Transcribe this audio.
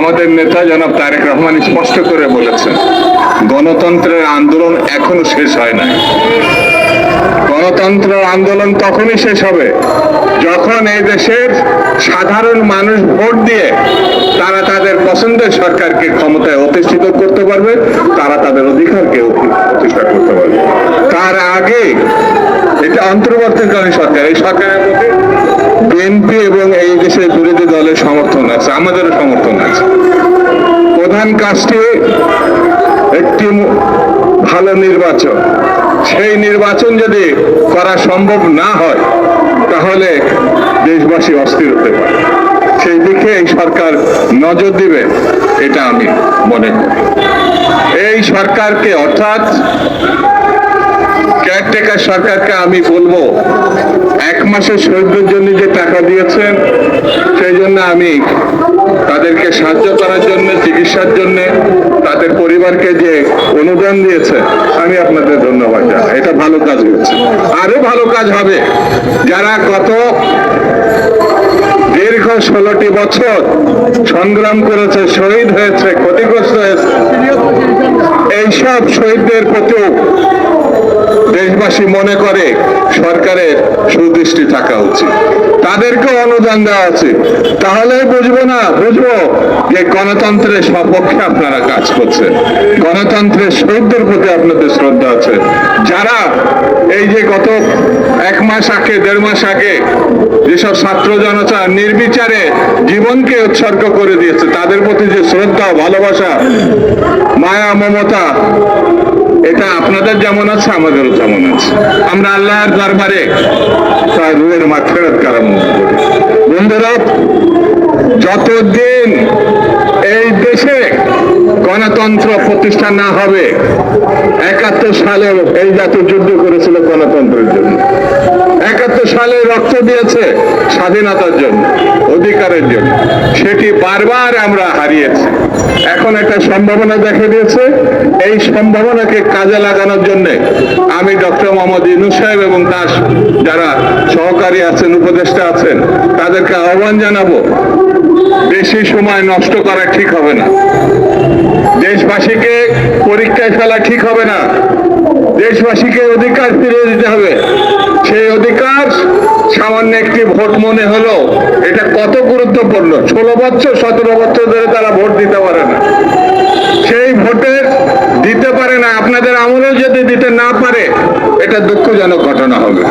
আমাদের নেতা জনাব তারেক রহমান স্পষ্ট করে বলেছেন, গণতন্ত্রের আন্দোলন এখনও শেষ হয় নাই। গণতন্ত্রের আন্দোলন তখনই শেষ হবে যখন এই দেশের সাধারণ মানুষ ভোট দিয়ে তারা তাদের পছন্দের সরকারকে ক্ষমতায় অধিষ্ঠিত করতে পারবে, তারা তাদের অধিকারকে প্রতিষ্ঠা করতে পারবে। তার আগে এটা অন্তর্বর্তীকালীন সরকার, এই সরকারের প্রতি বিএনপি এবং এই দেশের বিরোধী দলের সমর্থন আছে, আমাদেরও সমর্থন আছে। প্রধান কাজটি একটি ভালো নির্বাচন। সেই নির্বাচন যদি করা সম্ভব না হয়, তাহলে দেশবাসী অস্থির হতে পারে। সেই দিকে এই সরকার নজর দিবে, এটা আমি মনে করি। এই সরকারকে, অর্থাৎ কেয়ারটেকার সরকারকে আমি বলব মাসের শহীদদের জন্য যে টাকা দিয়েছেন, সেই জন্য আমি তাদেরকে সাহায্য করার জন্য, চিকিৎসার জন্য, তাদের পরিবারকে যে অনুদান দিয়েছে, আমি আপনাদের ধন্যবাদ জানাই। এটা ভালো কাজ হয়েছে। আরও ভালো কাজ হবে। যারা গত দীর্ঘ ষোলোটি বছর সংগ্রাম করেছে, শহীদ হয়েছে, ক্ষতিগ্রস্ত হয়েছে, এইসব শহীদদের প্রতিও দেশবাসী মনে করে সরকারের সুদৃষ্টি থাকা উচিত। তাদেরকে অনুদান দেওয়া উচিত। তাহলে বুঝব না, বুঝব যে গণতন্ত্রের সপক্ষে আপনারা কাজ করছেন। গণতন্ত্রের শহীদদের প্রতি আপনাদের শ্রদ্ধা আছে। যারা এই যে গত এক মাস আগে, দেড় মাস আগে যেসব ছাত্র জনতা নির্বিচারে জীবনকে উৎসর্গ করে দিয়েছে, তাদের প্রতি যে শ্রদ্ধা ভালোবাসা, মায়া, মমতা এটা আপনাদের যেমন আছে, আমাদেরও যেমন আছে। আমরা আল্লাহর দরবারে তার কারামত করি। বন্ধুরা, যতদিন এই দেশে গণতন্ত্র প্রতিষ্ঠা না হবে, একাত্তর সালে এই জাতীয় যুদ্ধ করেছিল গণতন্ত্রের জন্য। একাত্তর সালে রক্ত দিয়েছে স্বাধীনতার জন্য, অধিকারের জন্য। সেটি বারবার আমরা হারিয়েছি। এখন একটা সম্ভাবনা দেখা দিয়েছে। এই সম্ভাবনাকে কাজে লাগানোর জন্য আমি ডক্টর মোহাম্মদ ইনুস সাহেব এবং তার যারা সহকারী আছেন, উপদেষ্টা আছেন, তাদেরকে আহ্বান জানাব, বেশি সময় নষ্ট করা ঠিক হবে না। দেশবাসীকে পরীক্ষায় ফেলা ঠিক হবে না। দেশবাসীকে অধিকার ফিরিয়ে দিতে হবে। অধিকার, সামান্য একটি ভোট মনে হলো, এটা কত গুরুত্বপূর্ণ? ষোলো বছর, সতেরো বছর ধরে তারা ভোট দিতে পারে না। সেই ভোটের দিতে পারে না, আপনাদের আমলেও যদি দিতে না পারে, এটা দুঃখজনক ঘটনা হবে।